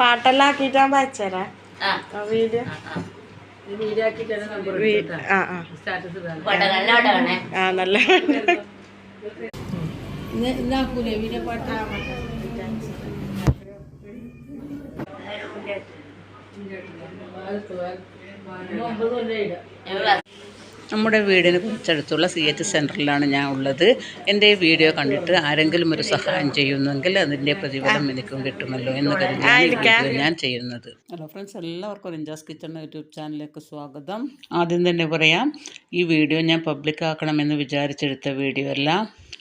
പാട്ടെല്ലാം ആക്കിയിട്ടാകുമ്പോ അയച്ചരാ ആ. വീഡിയോ. ആ, ആ. ആ ആ പടകല്ല പടകണേ ആ നല്ല നമ്മുടെ വീടിന് കുറച്ചടുത്തുള്ള സി എച്ച് സെന്ററിലാണ് ഞാൻ ഉള്ളത്. എന്റെ വീഡിയോ കണ്ടിട്ട് ആരെങ്കിലും ഒരു സഹായം ചെയ്യുന്നെങ്കിൽ അതിന്റെ പ്രതിഫലം എനിക്കും കിട്ടുമല്ലോ എന്ന് കരുതി ഞാൻ ചെയ്യുന്നത്. ഹലോ ഫ്രണ്ട്സ് എല്ലാവർക്കും റിഞ്ചാസ് കിച്ചൺ യൂട്യൂബ് ചാനലിലേക്ക് സ്വാഗതം. ആദ്യം തന്നെ പറയാം ഈ വീഡിയോ ഞാൻ പബ്ലിക് ആക്കണമെന്ന് വിചാരിച്ചെടുത്ത വീഡിയോ അല്ല.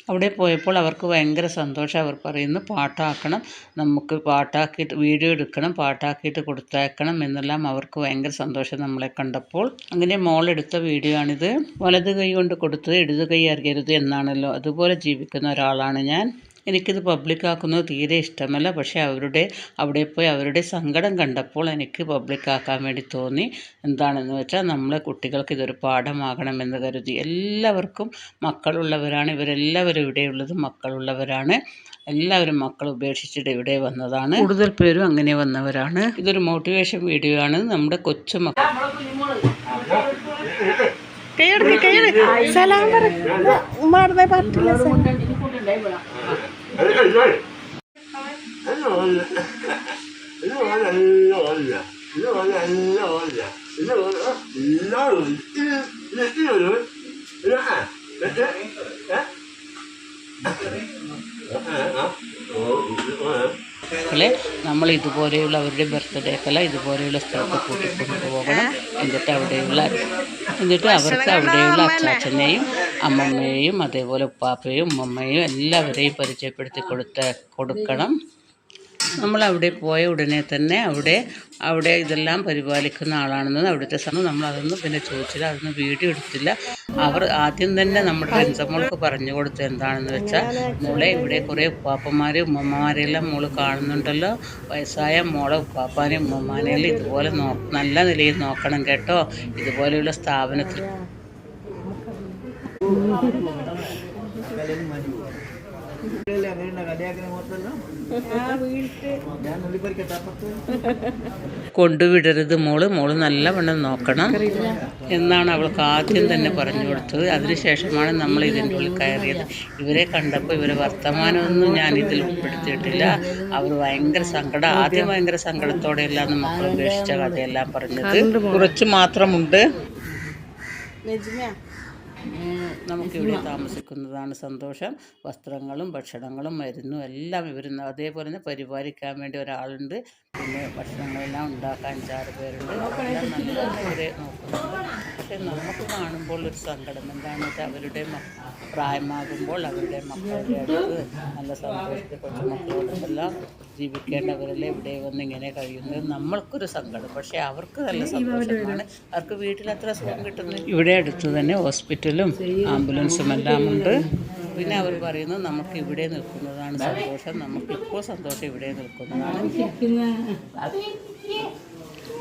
അവിടെ പോയപ്പോൾ അവർക്ക് ഭയങ്കര സന്തോഷം. അവർ പറയുന്നു പാട്ടാക്കണം നമുക്ക് പാട്ടാക്കിയിട്ട് വീഡിയോ എടുക്കണം പാട്ടാക്കിയിട്ട് കൊടുത്തേക്കണം എന്നെല്ലാം അവർക്ക് ഭയങ്കര സന്തോഷം നമ്മളെ കണ്ടപ്പോൾ. അങ്ങനെ മോളെടുത്ത വീഡിയോ ആണിത്. വലത് കൈ കൊണ്ട് കൊടുത്തത് ഇടത് കൈ അറിയരുത് എന്നാണല്ലോ. അതുപോലെ ജീവിക്കുന്ന ഒരാളാണ് ഞാൻ. എനിക്കിത് പബ്ലിക്കാക്കുന്നത് തീരെ ഇഷ്ടമല്ല. പക്ഷേ അവരുടെ അവിടെ പോയി അവരുടെ സങ്കടം കണ്ടപ്പോൾ എനിക്ക് പബ്ലിക്കാക്കാൻ വേണ്ടി തോന്നി. എന്താണെന്ന് വെച്ചാൽ നമ്മളെ കുട്ടികൾക്ക് ഇതൊരു പാഠമാകണമെന്ന് കരുതി. എല്ലാവർക്കും മക്കളുള്ളവരാണ്. ഇവരെല്ലാവരും ഇവിടെയുള്ളത് മക്കളുള്ളവരാണ്. എല്ലാവരും മക്കൾ ഉപേക്ഷിച്ചിട്ട് ഇവിടെ വന്നതാണ്. കൂടുതൽ പേരും അങ്ങനെ വന്നവരാണ്. ഇതൊരു മോട്ടിവേഷൻ വീഡിയോ ആണ്. നമ്മുടെ കൊച്ചു മക്കൾ കൈയെടുക്ക് കൈയെടുക്ക് സലാം പറ. ഉമ്മാടുന്ന പറ്റില്ല മക്കളെ നമ്മൾ ഇതുപോലെയുള്ള അവരുടെ ബർത്ത്ഡേക്കല്ല ഇതുപോലെയുള്ള സ്ഥലത്ത് കൂട്ടിക്കൊണ്ടു പോകണം എന്നിട്ട് അവിടെയുള്ള എന്നിട്ട് അവർക്ക് അവിടെയുള്ള അച്ചാച്ചനെയും അമ്മമ്മയെയും അതേപോലെ ഉപ്പാപ്പയും ഉമ്മമ്മയും എല്ലാവരെയും പരിചയപ്പെടുത്തി കൊടുത്ത കൊടുക്കണം. നമ്മൾ അവിടെ പോയ ഉടനെ തന്നെ അവിടെ അവിടെ ഇതെല്ലാം പരിപാലിക്കുന്ന ആളാണെന്ന് അവിടുത്തെ സമയം നമ്മൾ അതൊന്നും പിന്നെ ചോദിച്ചില്ല അതൊന്നും വീഡിയോ എടുത്തില്ല. അവർ ആദ്യം തന്നെ നമ്മുടെ ബെൻസമ്മോൾക്ക് പറഞ്ഞു കൊടുത്ത് എന്താണെന്ന് വെച്ചാൽ മോളെ ഇവിടെ കുറേ ഉപ്പാപ്പന്മാരെയും ഉമ്മമാരെല്ലാം മോൾ കാണുന്നുണ്ടല്ലോ. വയസ്സായ മോളെ ഉപ്പാപ്പാനെയും ഉമ്മമാനെയും ഇതുപോലെ നോ നല്ല നിലയിൽ നോക്കണം കേട്ടോ. ഇതുപോലെയുള്ള സ്ഥാപനത്തിൽ കൊണ്ടുവിടരുത് മോൾ. മോൾ നല്ലവണ്ണം നോക്കണം എന്നാണ് അവൾക്ക് ആദ്യം തന്നെ പറഞ്ഞു കൊടുത്തത്. അതിനുശേഷമാണ് നമ്മൾ ഇതിന്റെ ഉള്ളിൽ കയറിയത്. ഇവരെ കണ്ടപ്പോൾ ഇവരെ വർത്തമാനമൊന്നും ഞാൻ ഇതിൽ ഉൾപ്പെടുത്തിയിട്ടില്ല. അവർ ഭയങ്കര സങ്കടം ആദ്യം ഭയങ്കര സങ്കടത്തോടെയെല്ലാം മക്കൾ ഉപേക്ഷിച്ച കഥയെല്ലാം പറഞ്ഞത്. കുറച്ച് മാത്രമുണ്ട്. നമുക്കിവിടെ താമസിക്കുന്നതാണ് സന്തോഷം. വസ്ത്രങ്ങളും ഭക്ഷണങ്ങളും മരുന്നും എല്ലാം ഇവർ അതേപോലെ തന്നെ പരിപാലിക്കാൻ വേണ്ടി ഒരാളുണ്ട്. പിന്നെ ഭക്ഷണങ്ങളെല്ലാം ഉണ്ടാക്കാൻ ചാറ് പേരുണ്ട്. എല്ലാം പക്ഷെ നമുക്ക് കാണുമ്പോൾ ഒരു സങ്കടം. എന്താണെന്ന് വെച്ചാൽ അവരുടെ മ- പ്രായമാകുമ്പോൾ അവരുടെ മക്കളുടെ അടുത്ത് നല്ല സന്തോഷത്തിൽ കുറച്ച് കൊച്ചുമക്കളോടൊക്കെല്ലാം ജീവിക്കേണ്ടവരല്ലേ ഇവിടെ വന്ന് ഇങ്ങനെ കഴിയുന്നത് നമ്മൾക്കൊരു സങ്കടം. പക്ഷേ അവർക്ക് നല്ല സന്തോഷമാണ് അവർക്ക് വീട്ടിൽ അത്ര സുഖം കിട്ടുന്നു ഇവിടെ അടുത്ത് തന്നെ ഹോസ്പിറ്റലും ആംബുലൻസും എല്ലാം ഉണ്ട്. പിന്നെ അവർ പറയുന്നത് നമുക്ക് ഇവിടെ നിൽക്കുന്നതാണ് സന്തോഷം. നമുക്കിപ്പോൾ സന്തോഷം ഇവിടെ നിൽക്കുന്നതാണ്.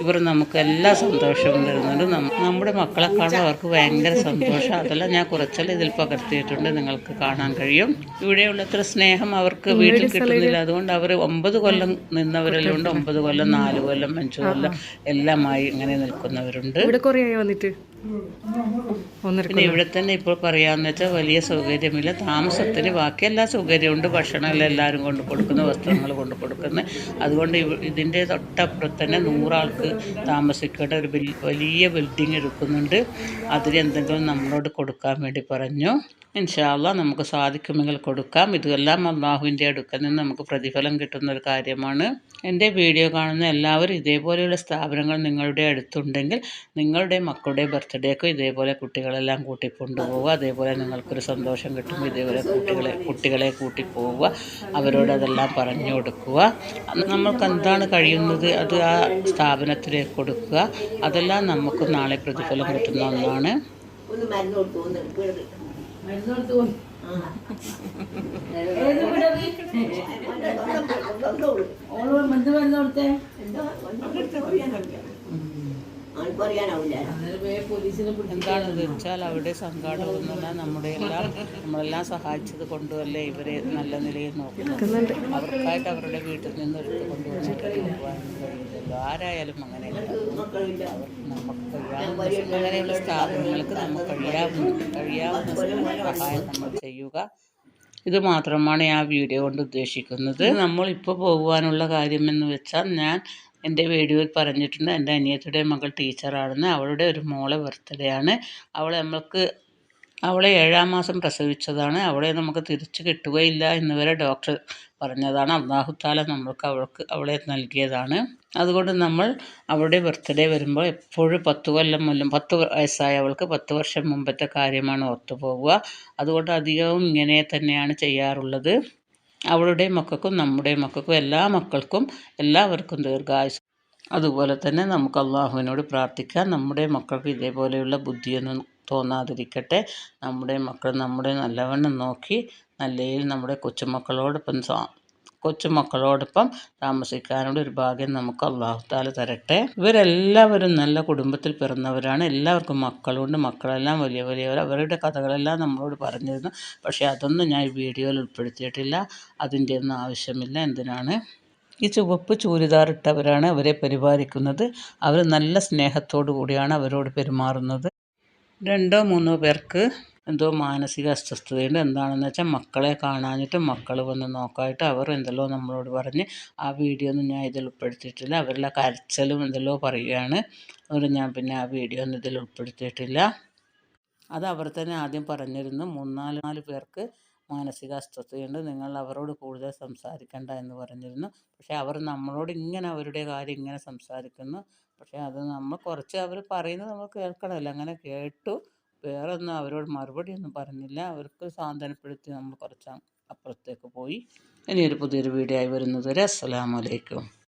ഇവർ നമുക്ക് എല്ലാ സന്തോഷവും തരുന്നുണ്ട്. നമ്മുടെ മക്കളെ കാണുമ്പോൾ അവർക്ക് ഭയങ്കര സന്തോഷം. അതെല്ലാം ഞാൻ കുറച്ചെല്ലാം ഇതിൽ പകർത്തിയിട്ടുണ്ട്. നിങ്ങൾക്ക് കാണാൻ കഴിയും. ഇവിടെയുള്ള അത്ര സ്നേഹം അവർക്ക് വീട്ടിൽ കിട്ടുന്നില്ല. അതുകൊണ്ട് അവർ ഒമ്പത് കൊല്ലം നിന്നവരെല്ലാം ഉണ്ട് ഒമ്പത് കൊല്ലം നാല് കൊല്ലം അഞ്ച് കൊല്ലം എല്ലാമായി ഇങ്ങനെ നിൽക്കുന്നവരുണ്ട്. ഇവിടെ കൊറേ വന്നിട്ട് പിന്നെ ഇവിടെ തന്നെ ഇപ്പോൾ പറയാമെന്ന് വെച്ചാൽ വലിയ സൗകര്യമില്ല. താമസത്തിന് ബാക്കി എല്ലാ സൗകര്യമുണ്ട്. ഭക്ഷണമെല്ലാം എല്ലാവരും കൊണ്ട് കൊടുക്കുന്നു വസ്ത്രങ്ങൾ കൊണ്ട് കൊടുക്കുന്നു. അതുകൊണ്ട് ഇതിന്റെ തൊട്ടപ്പുറത്ത് തന്നെ നൂറാൾക്ക് താമസിക്കേണ്ട ഒരു വലിയ ബിൽഡിംഗ് എടുക്കുന്നുണ്ട്. അതിന് എന്തെങ്കിലും നമ്മളോട് കൊടുക്കാൻ വേണ്ടി പറഞ്ഞു. ഇൻഷാല്ല നമുക്ക് സാധിക്കുമെങ്കിൽ കൊടുക്കാം. ഇതെല്ലാം അള്ളാഹുവിന്റെ അടുക്കൽ നിന്ന് നമുക്ക് പ്രതിഫലം കിട്ടുന്ന ഒരു കാര്യമാണ്. എന്റെ വീഡിയോ കാണുന്ന എല്ലാവരും ഇതേപോലെയുള്ള സ്ഥാപനങ്ങൾ നിങ്ങളുടെ അടുത്തുണ്ടെങ്കിൽ നിങ്ങളുടെ മക്കളുടെ ബർത്ത്ഡേക്കോ ഇതേപോലെ കുട്ടികളെല്ലാം കൂട്ടിക്കൊണ്ടുപോവുക അതേപോലെ നിങ്ങൾക്കൊരു സന്തോഷം കിട്ടുമ്പോൾ ഇതേപോലെ കുട്ടികളെ കുട്ടികളെ കൂട്ടി പോവുക. അവരോട് അതെല്ലാം പറഞ്ഞു കൊടുക്കുക. നമ്മൾക്ക് എന്താണ് കഴിയുന്നത്? അത് ആ സ്ഥാപനത്തിലേക്ക് കൊടുക്കുക. അതെല്ലാം നമുക്ക് നാളെ പ്രതിഫലം കിട്ടുന്ന ഒന്നാണ്. ഒന്ന് മരുന്ന് കൊടുത്തു? എന്താണെന്ന് വെച്ചാൽ അവിടെ സംഘാടകം എന്ന് പറഞ്ഞാൽ നമ്മുടെ എല്ലാം നമ്മളെല്ലാം സഹായിച്ചത് കൊണ്ടുമല്ലേ ഇവരെ നല്ല നിലയിൽ നോക്കുന്നുണ്ട് അവർക്കായിട്ട് അവരുടെ വീട്ടിൽ നിന്ന് എടുത്ത് കൊണ്ടുവന്നിട്ട് നോക്കുവാനും കഴിയില്ലല്ലോ. ആരായാലും അങ്ങനെയല്ല. അങ്ങനെയുള്ള സ്ഥാപനങ്ങൾക്ക് നമുക്ക് കഴിയാവുന്ന കഴിയാവുന്ന സഹായം നമ്മൾ ചെയ്യുക. ഇത് മാത്രമാണ് ആ വീഡിയോ കൊണ്ട് ഉദ്ദേശിക്കുന്നത്. നമ്മളിപ്പോൾ പോകുവാനുള്ള കാര്യമെന്ന് വെച്ചാൽ ഞാൻ എന്റെ വീഡിയോയിൽ പറഞ്ഞിട്ടുണ്ട്. എന്റെ അനിയത്തിയുടെ മകൾ ടീച്ചറാണെന്ന്. അവളുടെ ഒരു മോളെ ബർത്ത്ഡേ ആണ്. അവൾ നമ്മൾക്ക് അവളെ ഏഴാം മാസം പ്രസവിച്ചതാണ്. അവളെ നമുക്ക് തിരിച്ചു കിട്ടുകയില്ല എന്ന് വരെ ഡോക്ടർ പറഞ്ഞതാണ്. അള്ളാഹുത്താല നമ്മൾക്ക് അവൾക്ക് അവളെ നൽകിയതാണ്. അതുകൊണ്ട് നമ്മൾ അവളുടെ ബർത്ത്ഡേ വരുമ്പോൾ എപ്പോഴും പത്ത് കൊല്ലം മുല്ലം പത്ത് വയസ്സായ അവൾക്ക് പത്ത് വർഷം മുമ്പത്തെ കാര്യമാണ് ഓർത്തു പോകുക അതുകൊണ്ട് അധികവും ഇങ്ങനെ തന്നെയാണ് ചെയ്യാറുള്ളത്. അവളുടെ മക്കൾക്കും നമ്മുടെ മക്കൾക്കും എല്ലാ മക്കൾക്കും എല്ലാവർക്കും ദീർഘായുസ്. അതുപോലെ തന്നെ നമുക്ക് അള്ളാഹുവിനോട് പ്രാർത്ഥിക്കാം. നമ്മുടെ മക്കൾക്ക് ഇതേപോലെയുള്ള ബുദ്ധിയൊന്നും തോന്നാതിരിക്കട്ടെ. നമ്മുടെ മക്കൾ നമ്മുടെ നല്ലവണ്ണം നോക്കി നല്ലയിൽ നമ്മുടെ കൊച്ചുമക്കളോടൊപ്പം കൊച്ചുമക്കളോടൊപ്പം താമസിക്കാനുള്ള ഒരു ഭാഗ്യം നമുക്ക് അള്ളാഹു താല തരട്ടെ. ഇവരെല്ലാവരും നല്ല കുടുംബത്തിൽ പിറന്നവരാണ്. എല്ലാവർക്കും മക്കളുണ്ട്. മക്കളെല്ലാം വലിയ വലിയവർ അവരുടെ കഥകളെല്ലാം നമ്മളോട് പറഞ്ഞിരുന്നു. പക്ഷേ അതൊന്നും ഞാൻ ഈ വീഡിയോയിൽ ഉൾപ്പെടുത്തിയിട്ടില്ല. അതിന്റെ ഒന്നും ആവശ്യമില്ല. എന്തിനാണ്? ഈ ചുവപ്പ് ചൂരിദാർ ഇട്ടവരാണ് അവരെ പരിപാലിക്കുന്നത്. അവർ നല്ല സ്നേഹത്തോടു കൂടിയാണ് അവരോട് പെരുമാറുന്നത്. രണ്ടോ മൂന്നോ പേർക്ക് എന്തോ മാനസിക അസ്വസ്ഥതയുണ്ട്. എന്താണെന്ന് വെച്ചാൽ മക്കളെ കാണാഞ്ഞിട്ട് മക്കൾ വന്ന് നോക്കായിട്ട് അവർ എന്തെല്ലോ നമ്മളോട് പറഞ്ഞ് ആ വീഡിയോ ഒന്നും ഞാൻ ഇതിൽ ഉൾപ്പെടുത്തിയിട്ടില്ല. അവരുടെ കരച്ചിലും എന്തെല്ലോ പറയുകയാണ് അതുകൊണ്ട് ഞാൻ പിന്നെ ആ വീഡിയോ ഒന്നും ഇതിൽ ഉൾപ്പെടുത്തിയിട്ടില്ല. അത് അവർ തന്നെ ആദ്യം പറഞ്ഞിരുന്നു. മൂന്നാൽ നാല് പേർക്ക് മാനസിക അസ്വസ്ഥതയുണ്ട് നിങ്ങൾ അവരോട് കൂടുതൽ സംസാരിക്കണ്ട എന്ന് പറഞ്ഞിരുന്നു. പക്ഷേ അവർ നമ്മളോട് ഇങ്ങനെ അവരുടെ കാര്യം ഇങ്ങനെ സംസാരിക്കുന്നു. പക്ഷേ അത് നമ്മൾ കുറച്ച് അവർ പറയുന്നത് നമ്മൾ കേൾക്കണമല്ലോ. അങ്ങനെ കേട്ടു. വേറെ ഒന്നും അവരോട് മറുപടി ഒന്നും പറഞ്ഞില്ല. അവർക്ക് സാന്ത്വനപ്പെടുത്തി നമ്മൾ കുറച്ച് അപ്പുറത്തേക്ക് പോയി. ഇനിയൊരു പുതിയൊരു വീഡിയോ ആയി വരുന്നത് വരെ അസ്സലാമലൈക്കും